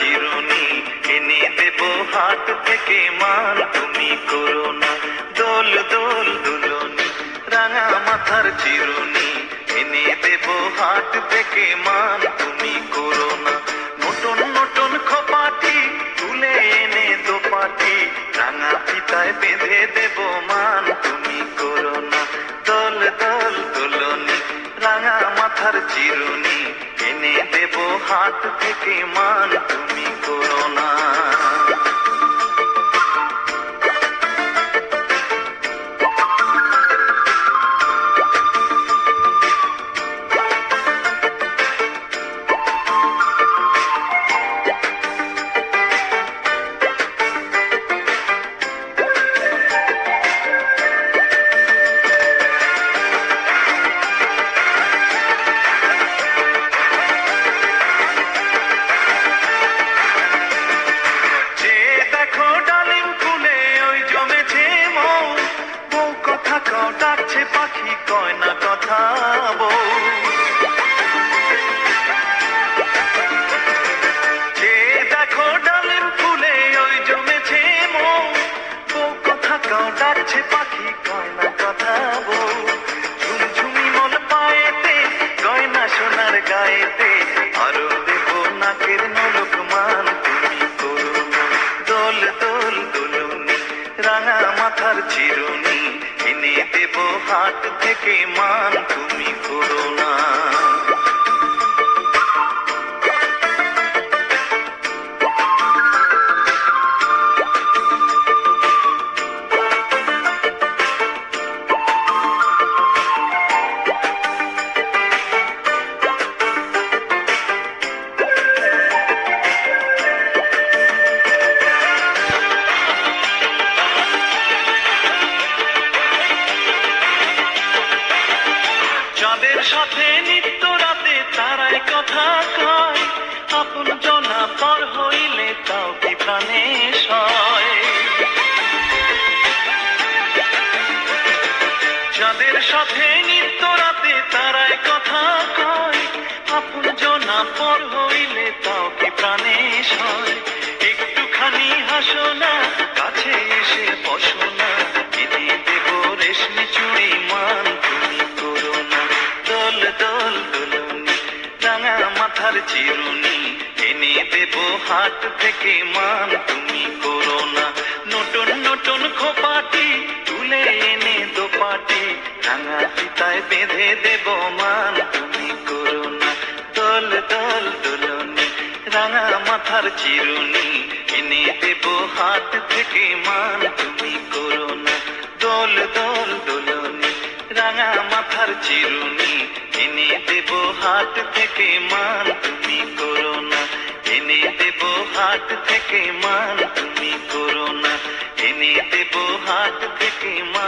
চিরুনি এনে দেব হাট থেকে মাল তুমি করো না। দোল দোল দুলনি, রাঙা মাথার চিরুনি এনে দেব হাত থেকে মাল তুমি করো না। নতুন নতুন খপাটি তুলে এনে দোপাটি, রাঙা পিতায় বেঁধে দেব মান, তুমি করো না। দোল দোল দুলনি, রাঙা মাথার চিরুনি দেব হাট থেকে মান তুমি করো ডাকছে পাখি কয় না কথা বউ যে দেখো ফুলে ওই জমেছে মৌ কথা ডাকছে পাখি কয় না কথা বউ ঝুমঝুমি মন পায়েতে, গয়না সোনার গায়েতে, আরও দেব নাকের নলক মান তুমি করো না। দোল দোল দুলুনি, রাঙা মাথার চিরুনি হাট থেকে মান তুমি করো না। চাঁদের সাথে নিত্য তারাই কথা কয় আপন জনা পর হইলে তাও কি প্রাণে সয়? একটুখানি হাসো কাছে মাথার চিরুনি এনে দেব হাট থেকে মান। তুমি করো না নতুন নতুন খোপাটি, তুলে এনে দোপাটি। রাঙা পিতায় বেঁধে দেব মান। তুমি করো না দোল দোল দোলনি, রাঙা মাথার চিরুনি এনে দেব হাট থেকে মান। তুমি করো না দোল দোল দোলনি, রাঙা মাথার চিরুনি। হাট থেকে মান, তুমি করো না। এনে দেব হাত থেকে মান, তুমি করো না। এনে দেব হাত থেকে মান।